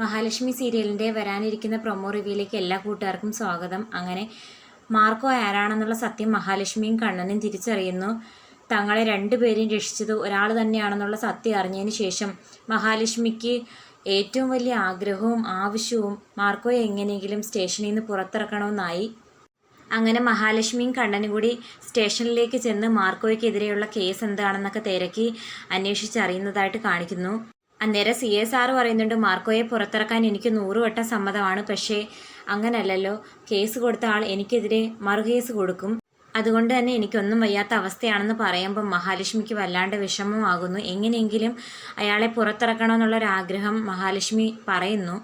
മഹാലക്ഷ്മി സീരിയലിന്റെ വരാനിരിക്കുന്ന പ്രൊമോ റിവ്യൂയിലേക്ക് എല്ലാ കൂട്ടുകാർക്കും സ്വാഗതം. അങ്ങനെ മാർക്കോ ആരാണെന്നുള്ള സത്യം മഹാലക്ഷ്മിയും കണ്ണനും തിരിച്ചറിയുന്നു. തങ്ങളെ രണ്ടുപേരെയും രക്ഷിച്ചത് ഒരാൾ തന്നെയാണെന്നുള്ള സത്യം അറിഞ്ഞതിന് ശേഷം മഹാലക്ഷ്മിക്ക് ഏറ്റവും വലിയ ആഗ്രഹവും ആവശ്യവും മാർക്കോയെ എങ്ങനെയെങ്കിലും സ്റ്റേഷനിൽ നിന്ന് പുറത്തിറക്കണമെന്നായി. അങ്ങനെ മഹാലക്ഷ്മിയും കണ്ണനും കൂടി സ്റ്റേഷനിലേക്ക് ചെന്ന് മാർക്കോയ്ക്കെതിരെയുള്ള കേസ് എന്താണെന്നൊക്കെ തിരക്കി അന്വേഷിച്ചറിയുന്നതായിട്ട് കാണിക്കുന്നു. അന്നേരം സി എസ് ആർ പറയുന്നുണ്ട് മാർക്കോയെ പുറത്തിറക്കാൻ എനിക്ക് നൂറുവട്ടം സമ്മതമാണ് പക്ഷേ അങ്ങനല്ലല്ലോ. കേസ് കൊടുത്ത ആൾ എനിക്കെതിരെ മറുകേസ് കൊടുക്കും. അതുകൊണ്ട് തന്നെ എനിക്കൊന്നും വയ്യാത്ത അവസ്ഥയാണെന്ന് പറയുമ്പോൾ മഹാലക്ഷ്മിക്ക് വല്ലാണ്ട് വിഷമമാകുന്നു. എങ്ങനെയെങ്കിലും അയാളെ പുറത്തിറക്കണമെന്നുള്ളൊരാഗ്രഹം മഹാലക്ഷ്മി പറയുന്നു.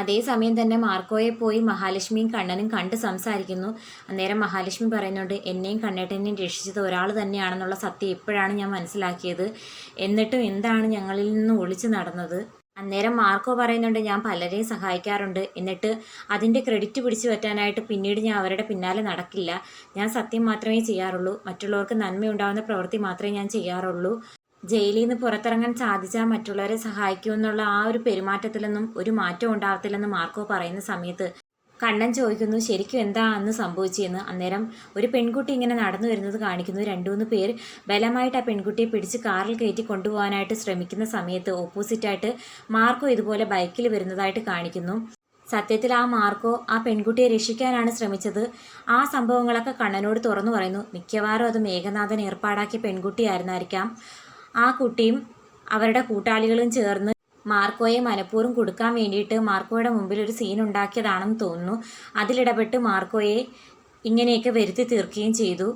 അതേസമയം തന്നെ മാർക്കോയെ പോയി മഹാലക്ഷ്മിയും കണ്ണനും കണ്ട് സംസാരിക്കുന്നു. അന്നേരം മഹാലക്ഷ്മി പറയുന്നുണ്ട് എന്നെയും കണ്ണേട്ടനെയും രക്ഷിച്ചത് ഒരാൾ തന്നെയാണെന്നുള്ള സത്യം എപ്പോഴാണ് ഞാൻ മനസ്സിലാക്കിയത്. എന്നിട്ടും എന്താണ് ഞങ്ങളിൽ നിന്ന് ഒളിച്ചു നടന്നത്? അന്നേരം മാർക്കോ പറയുന്നുണ്ട് ഞാൻ പലരെയും സഹായിക്കാറുണ്ട്. എന്നിട്ട് അതിന്റെ ക്രെഡിറ്റ് പിടിച്ചു പറ്റാനായിട്ട് പിന്നീട് ഞാൻ അവരുടെ പിന്നാലെ നടക്കില്ല. ഞാൻ സത്യം മാത്രമേ ചെയ്യാറുള്ളൂ. മറ്റുള്ളവർക്ക് നന്മയുണ്ടാവുന്ന പ്രവൃത്തി മാത്രമേ ഞാൻ ചെയ്യാറുള്ളൂ. ജയിലിൽ നിന്ന് പുറത്തിറങ്ങാൻ സാധിച്ചാൽ മറ്റുള്ളവരെ സഹായിക്കുമെന്നുള്ള ആ ഒരു പെരുമാറ്റത്തിലൊന്നും ഒരു മാറ്റം ഉണ്ടാവത്തില്ലെന്ന് മാർക്കോ പറയുന്ന സമയത്ത് കണ്ണൻ ചോദിക്കുന്നു ശരിക്കും എന്താ അന്ന് സംഭവിച്ചതെന്ന് അന്നേരം ഒരു പെൺകുട്ടി ഇങ്ങനെ നടന്നു വരുന്നത് കാണിക്കുന്നു. രണ്ടു മൂന്ന് പേർ ബലമായിട്ട് ആ പെൺകുട്ടിയെ പിടിച്ച് കാറിൽ കയറ്റി കൊണ്ടുപോകാനായിട്ട് ശ്രമിക്കുന്ന സമയത്ത് ഓപ്പോസിറ്റായിട്ട് മാർക്കോ ഇതുപോലെ ബൈക്കിൽ വരുന്നതായിട്ട് കാണിക്കുന്നു. സത്യത്തിൽ ആ മാർക്കോ ആ പെൺകുട്ടിയെ രക്ഷിക്കാനാണ് ശ്രമിച്ചത്. ആ സംഭവങ്ങളൊക്കെ കണ്ണനോട് തുറന്നു പറയുന്നു മിക്കവാറും അത് മേഘനാഥൻ ഏർപ്പാടാക്കിയ പെൺകുട്ടിയായിരുന്നായിരിക്കാം. ആ കുട്ടിയും അവരുടെ കൂട്ടാളികളും ചേർന്ന് മാർക്കോയെ മനഃപൂർവം കൊടുക്കാൻ വേണ്ടിയിട്ട് മാർക്കോയുടെ മുമ്പിൽ ഒരു സീൻ ഉണ്ടാക്കിയതാണെന്ന് തോന്നുന്നു. അതിലിടപെട്ട് മാർക്കോയെ ഇങ്ങനെയൊക്കെ വരുത്തി തീർക്കുകയും ചെയ്തു.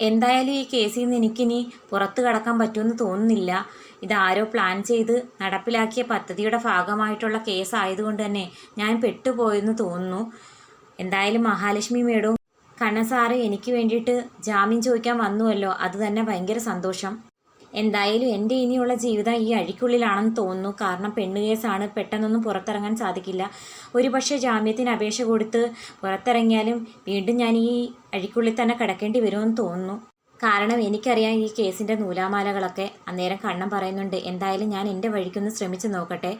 എന്തായാലും ഈ കേസിൽ നിന്ന് എനിക്കിനി പുറത്തു കടക്കാൻ പറ്റുമെന്ന് തോന്നുന്നില്ല. ഇതാരോ പ്ലാൻ ചെയ്ത് നടപ്പിലാക്കിയ പദ്ധതിയുടെ ഭാഗമായിട്ടുള്ള കേസ് ആയതുകൊണ്ട് തന്നെ ഞാൻ പെട്ടുപോയെന്ന് തോന്നുന്നു. എന്തായാലും മഹാലക്ഷ്മി മേഡവും കണ്ണസാറ് എനിക്ക് വേണ്ടിയിട്ട് ജാമ്യം ചോദിക്കാൻ വന്നുവല്ലോ. അത് തന്നെ ഭയങ്കര സന്തോഷം. എന്തായാലും എന്റെ ഇനിയുള്ള ജീവിതം ഈ അഴിക്കുള്ളിലാണെന്ന് തോന്നുന്നു. കാരണം പെണ്ണ് കേസാണ്. പെട്ടെന്നൊന്നും പുറത്തിറങ്ങാൻ സാധിക്കില്ല. ഒരു പക്ഷേ ജാമ്യത്തിന് അപേക്ഷ കൊടുത്ത് പുറത്തിറങ്ങിയാലും വീണ്ടും ഞാൻ ഈ അഴിക്കുള്ളിൽ തന്നെ കിടക്കേണ്ടി വരുമെന്ന് തോന്നുന്നു. കാരണം എനിക്കറിയാം ഈ കേസിന്റെ നൂലാമാലകളൊക്കെ അന്നേരം കണ്ണം പറയുന്നുണ്ട്. എന്തായാലും ഞാൻ എന്റെ വഴിക്കൊന്ന് ശ്രമിച്ചു നോക്കട്ടെ.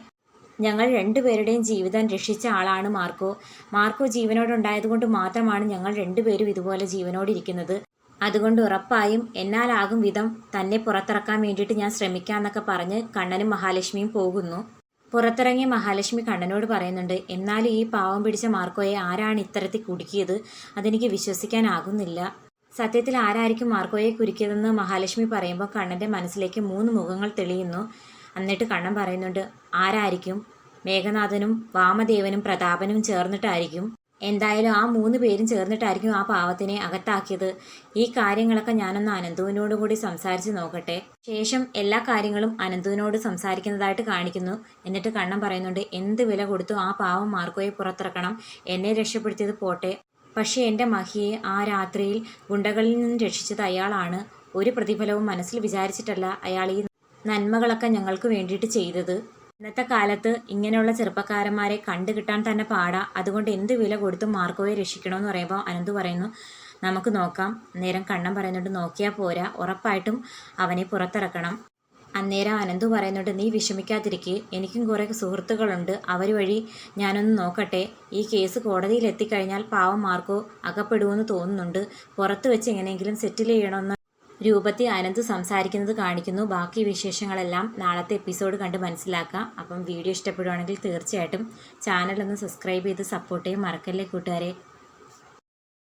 ഞങ്ങൾ രണ്ടുപേരുടെയും ജീവിതം രക്ഷിച്ച ആളാണ് മാർക്കോ. മാർക്കോ ജീവനോടുണ്ടായതുകൊണ്ട് മാത്രമാണ് ഞങ്ങൾ രണ്ടുപേരും ഇതുപോലെ ജീവനോടിരിക്കുന്നത്. അതുകൊണ്ട് ഉറപ്പായും എന്നാലാകും വിധം തന്നെ പുറത്തിറക്കാൻ വേണ്ടിയിട്ട് ഞാൻ ശ്രമിക്കാമെന്നൊക്കെ പറഞ്ഞ് കണ്ണനും മഹാലക്ഷ്മിയും പോകുന്നു. പുറത്തിറങ്ങിയ മഹാലക്ഷ്മി കണ്ണനോട് പറയുന്നുണ്ട് എന്നാലും ഈ പാവം പിടിച്ച മാർക്കോയെ ആരാണ് ഇത്തരത്തിൽ കുടുക്കിയത്? അതെനിക്ക് വിശ്വസിക്കാനാകുന്നില്ല. സത്യത്തിൽ ആരായിരിക്കും മാർക്കോയെ കുരുക്കിയതെന്ന് മഹാലക്ഷ്മി പറയുമ്പോൾ കണ്ണന്റെ മനസ്സിലേക്ക് മൂന്ന് മുഖങ്ങൾ തെളിയുന്നു. എന്നിട്ട് കണ്ണൻ പറയുന്നുണ്ട് ആരായിരിക്കും? മേഘനാഥനും വാമദേവനും പ്രതാപനും ചേർന്നിട്ടായിരിക്കും. എന്തായാലും ആ മൂന്ന് പേരും ചേർന്നിട്ടായിരിക്കും ആ പാവത്തിനെ അകത്താക്കിയത്. ഈ കാര്യങ്ങളൊക്കെ ഞാനൊന്ന് അനന്തുവിനോട് കൂടി സംസാരിച്ച് നോക്കട്ടെ. ശേഷം എല്ലാ കാര്യങ്ങളും അനന്തുവിനോട് സംസാരിക്കുന്നതായിട്ട് കാണിക്കുന്നു. എന്നിട്ട് കണ്ണം പറയുന്നുണ്ട് എന്ത് വില കൊടുത്തു ആ പാവം മാർക്കോയെ പുറത്തിറക്കണം? എന്നെ രക്ഷപ്പെടുത്തിയത് പോട്ടെ. പക്ഷേ എന്റെ മഹിയെ ആ രാത്രിയിൽ ഗുണ്ടകളിൽ നിന്ന് രക്ഷിച്ചത് അയാളാണ്. ഒരു പ്രതിഫലവും മനസ്സിൽ വിചാരിച്ചിട്ടല്ല അയാൾ ഈ നന്മകളൊക്കെ ഞങ്ങൾക്ക് വേണ്ടിയിട്ട് ചെയ്തത്. ഇന്നത്തെ കാലത്ത് ഇങ്ങനെയുള്ള ചെറുപ്പക്കാരന്മാരെ കണ്ടു കിട്ടാൻ തന്നെ പാടാ. അതുകൊണ്ട് എന്ത് വില കൊടുത്തും മാർക്കോയെ രക്ഷിക്കണമെന്ന് പറയുമ്പോൾ അനന്ത് പറയുന്നു നമുക്ക് നോക്കാം. നേരം കണ്ണം പറയുന്നുണ്ട് നോക്കിയാൽ പോരാ. ഉറപ്പായിട്ടും അവനെ പുറത്തിറക്കണം. അന്നേരം അനന്തു പറയുന്നുണ്ട് നീ വിഷമിക്കാതിരിക്കെ. എനിക്കും കുറേ സുഹൃത്തുക്കളുണ്ട്. അവർ വഴി ഞാനൊന്ന് നോക്കട്ടെ. ഈ കേസ് കോടതിയിൽ എത്തിക്കഴിഞ്ഞാൽ പാവം മാർക്കോ അകപ്പെടുമെന്ന് തോന്നുന്നുണ്ട്. പുറത്ത് വെച്ച് എങ്ങനെയെങ്കിലും സെറ്റിൽ ചെയ്യണമെന്ന് രൂപത്തിൽ അനന്ത് സംസാരിക്കുന്നത് കാണിക്കുന്നു. ബാക്കി വിശേഷങ്ങളെല്ലാം നാളത്തെ എപ്പിസോഡ് കണ്ട് മനസ്സിലാക്കാം. അപ്പം വീഡിയോ ഇഷ്ടപ്പെടുവാണെങ്കിൽ തീർച്ചയായിട്ടും ചാനൽ ഒന്ന് സബ്സ്ക്രൈബ് ചെയ്ത് സപ്പോർട്ട് ചെയ്യും മറക്കല്ലേ കൂട്ടുകാരെ?